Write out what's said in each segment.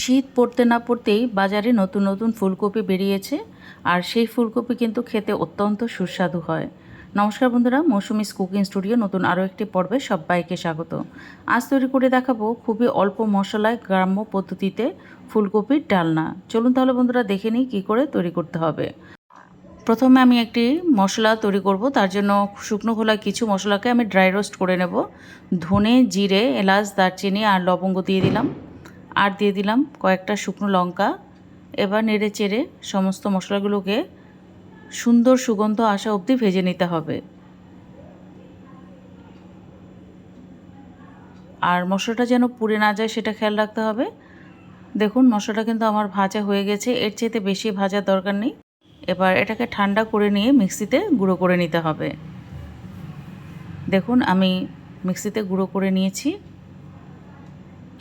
শীত পড়তে না পড়তেই বাজারে নতুন নতুন ফুলকপি বেরিয়েছে, আর সেই ফুলকপি কিন্তু খেতে অত্যন্ত সুস্বাদু হয়। নমস্কার বন্ধুরা মৌসুমিস কুকিং স্টুডিও নতুন আরও একটি পর্বে সবাইকে স্বাগত। আজ তৈরি করে দেখাবো খুবই অল্প মশলায় গ্রাম্য পদ্ধতিতে ফুলকপির ডালনা। চলুন তাহলে বন্ধুরা দেখে নিই কী করে তৈরি করতে হবে। প্রথমে আমি একটি মশলা তৈরি করব, তার জন্য শুকনো খোলা কিছু মশলাকে আমি ড্রাই রোস্ট করে নেব। ধনে, জিরে, এলাচ, দারচিনি আর লবঙ্গ দিয়ে দিলাম। আর দিয়ে দিলাম কয়েকটা শুকনো লঙ্কা। এবার নেড়ে চেড়ে সমস্ত মশলাগুলোকে সুন্দর সুগন্ধ আসা অবধি ভেজে নিতে হবে। আর মশলাটা যেন পুড়ে না যায় সেটা খেয়াল রাখতে হবে। দেখুন, মশলাটা কিন্তু আমার ভাজা হয়ে গেছে। এর চেয়েতে বেশি ভাজার দরকার নেই। এবার এটাকে ঠান্ডা করে নিয়ে মিক্সিতে গুঁড়ো করে নিতে হবে। দেখুন, আমি মিক্সিতে গুঁড়ো করে নিয়েছি।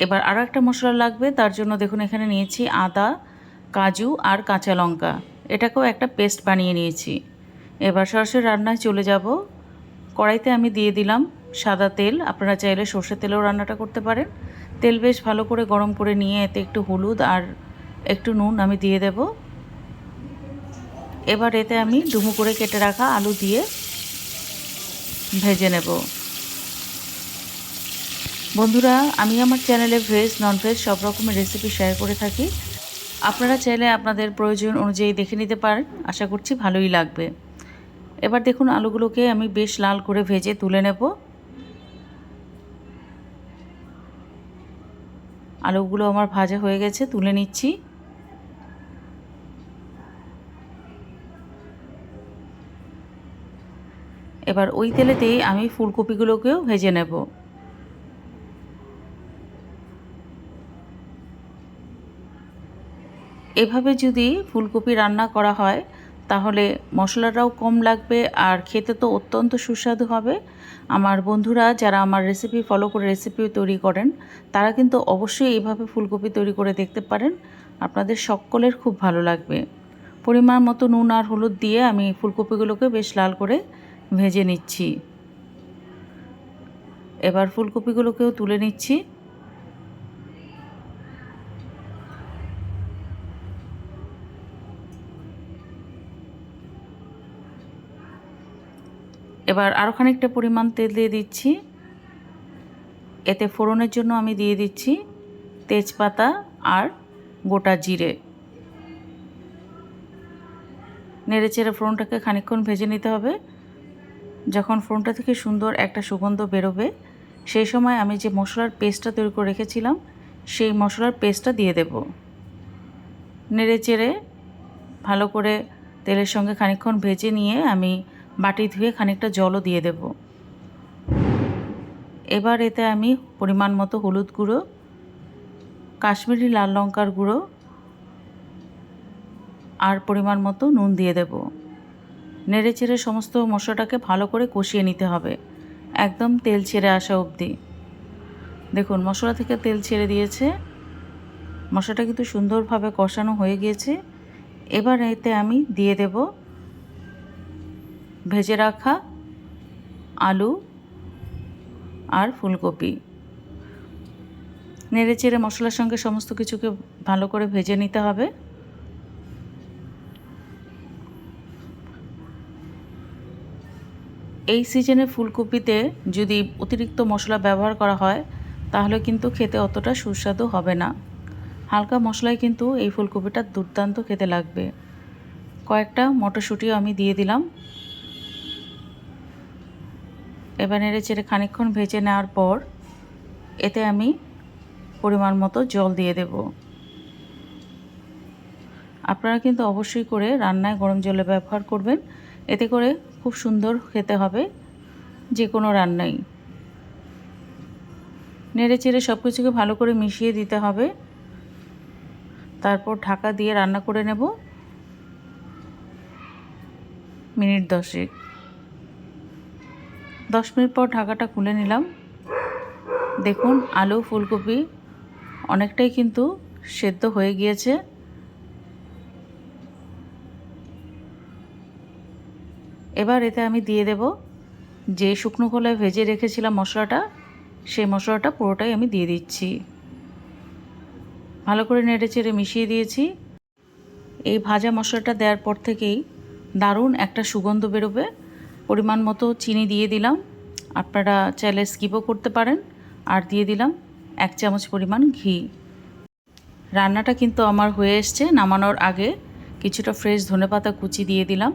এবার আরও একটা মশলা লাগবে, তার জন্য দেখুন এখানে নিয়েছি আদা, কাজু আর কাঁচা লঙ্কা। এটাকেও একটা পেস্ট বানিয়ে নিয়েছি। এবার সরাসরি রান্নায় চলে যাব। কড়াইতে আমি দিয়ে দিলাম সাদা তেল, আপনারা চাইলে সর্ষের তেলেও রান্নাটা করতে পারেন। তেল বেশ ভালো করে গরম করে নিয়ে এতে একটু হলুদ আর একটু নুন আমি দিয়ে দেব। এবার এতে আমি ডুমু করে কেটে রাখা আলু দিয়ে ভেজে নেব। বন্ধুরা, আমি আমার চ্যানেলে ভেজ নন ভেজ সব রকমের রেসিপি শেয়ার করে থাকি। আপনারা চাইলে আপনাদের প্রয়োজন অনুযায়ী দেখে নিতে পারেন। আশা করছি ভালোই লাগবে। এবার দেখুন আলুগুলোকে আমি বেশ লাল করে ভেজে তুলে নেব। আলুগুলো আমার ভাজা হয়ে গেছে, তুলে নিচ্ছি। এবার ওই তেলেতেই আমি ফুলকপিগুলোকেও ভেজে নেব। এভাবে যদি ফুলকপি রান্না করা হয়, তাহলে মশলাটাও কম লাগবে আর খেতে তো অত্যন্ত সুস্বাদু হবে। আমার বন্ধুরা যারা আমার রেসিপি ফলো করে রেসিপি তৈরি করেন, তারা কিন্তু অবশ্যই এইভাবে ফুলকপি তৈরি করে দেখতে পারেন। আপনাদের সকলের খুব ভালো লাগবে। পরিমাণ মতো নুন আর হলুদ দিয়ে আমি ফুলকপিগুলোকে বেশ লাল করে ভেজে নিচ্ছি। এবার ফুলকপিগুলোকেও তুলে নিচ্ছি। এবার আরও খানিকটা পরিমাণ তেল দিয়ে দিচ্ছি। এতে ফোড়নের জন্য আমি দিয়ে দিচ্ছি তেজপাতা আর গোটা জিরে। নেড়ে চেড়ে ফোড়নটাকে খানিকক্ষণ ভেজে নিতে হবে। যখন ফোড়নটা থেকে সুন্দর একটা সুগন্ধ বেরোবে, সেই সময় আমি যে মশলার পেস্টটা তৈরি করে রেখেছিলাম, সেই মশলার পেস্টটা দিয়ে দেব। নেড়ে চেড়ে ভালো করে তেলের সঙ্গে খানিকক্ষণ ভেজে নিয়ে আমি বাটি ধুয়ে খানিকটা জলও দিয়ে দেব। এবার এতে আমি পরিমাণ মতো হলুদ গুঁড়ো, কাশ্মীরি লাল লঙ্কার গুঁড়ো আর পরিমাণ মতো নুন দিয়ে দেব। নেড়ে চেড়ে সমস্ত মশলাটাকে ভালো করে কষিয়ে নিতে হবে। একদম তেল ছেড়ে আসা অবধি। দেখুন, মশলা থেকে তেল ছেড়ে দিয়েছে। মশলাটা কিন্তু সুন্দরভাবে কষানো হয়ে গিয়েছে। এবার এতে আমি দিয়ে দেব ভেজে রাখা আলু আর ফুলকপি। নেড়ে চেড়ে মশলার সঙ্গে সমস্ত কিছুকে ভালো করে ভেজে নিতে হবে। এই সিজনে ফুলকপিতে যদি অতিরিক্ত মশলা ব্যবহার করা হয়, তাহলে কিন্তু খেতে অতটা সুস্বাদু হবে না। হালকা মশলায় কিন্তু এই ফুলকপিটা দুর্দান্ত খেতে লাগবে। কয়েকটা মটরশুঁটিও আমি দিয়ে দিলাম। এবার নেড়ে চেড়ে খানিকক্ষণ ভেজে নেওয়ার পর এতে আমি পরিমাণ মতো জল দিয়ে দেব। আপনারা কিন্তু অবশ্যই করে রান্নায় গরম জলে ব্যবহার করবেন। এতে করে খুব সুন্দর খেতে হবে যে কোনো রান্নাই। নেড়ে চেড়ে সব কিছুকে ভালো করে মিশিয়ে দিতে হবে। তারপর ঢাকা দিয়ে রান্না করে নেব। মিনিট দশেক। দশ মিনিট পর ঢাকাটা খুলে নিলাম। দেখুন, আলু, ফুলকপি অনেকটাই কিন্তু সেদ্ধ হয়ে গিয়েছে। এবার এতে আমি দিয়ে দেব যে শুকনো খোলায় ভেজে রেখেছিলাম মশলাটা, সেই মশলাটা পুরোটাই আমি দিয়ে দিচ্ছি। ভালো করে নেড়ে চেড়ে মিশিয়ে দিয়েছি। এই ভাজা মশলাটা দেওয়ার পর থেকেই দারুণ একটা সুগন্ধ বেরোবে। পরিমাণ মতো চিনি দিয়ে দিলাম। আপনারা চাইলে স্কিপও করতে পারেন। আর দিয়ে দিলাম এক চামচ পরিমাণ ঘি। রান্নাটা কিন্তু আমার হয়ে এসছে নামানোর আগে। কিছুটা ফ্রেশ ধনেপাতা কুচি দিয়ে দিলাম।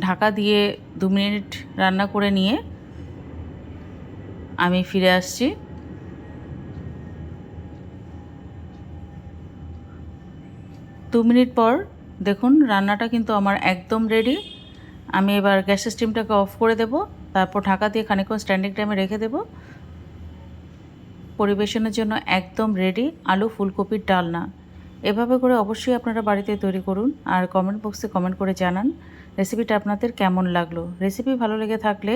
ঢাকা দিয়ে দু মিনিট রান্না করে নিয়ে আমি ফিরে আসছি। দু মিনিট পর দেখুন রান্নাটা কিন্তু আমার একদম রেডি আমি এবার গ্যাসের স্টিমটাকে অফ করে দেব, তারপর ঢাকা দিয়ে খানিকক্ষণ স্ট্যান্ডিং টাইমে রেখে দেব। পরিবেশনের জন্য একদম রেডি আলু ফুলকপির ডালনা। এভাবে করে অবশ্যই আপনারা বাড়িতে তৈরি করুন আর কমেন্ট বক্সে কমেন্ট করে জানান রেসিপিটা আপনাদের কেমন লাগল। রেসিপি ভালো লেগে থাকলে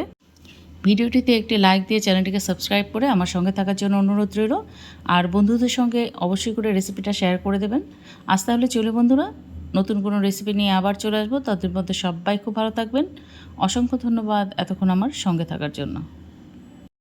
ভিডিওটিতে একটি লাইক দিয়ে চ্যানেলটিকে সাবস্ক্রাইব করে আমার সঙ্গে থাকার জন্য অনুরোধ রইল। আর বন্ধুদের সঙ্গে অবশ্যই করে রেসিপিটা শেয়ার করে দেবেন। আজ তাহলে চলে বন্ধুরা নতুন কোনো রেসিপি নিয়ে আবার চলে আসব। তাদের মধ্যে সবাই খুব ভালো থাকবেন। অসংখ্য ধন্যবাদ এতক্ষণ আমার সঙ্গে থাকার জন্য।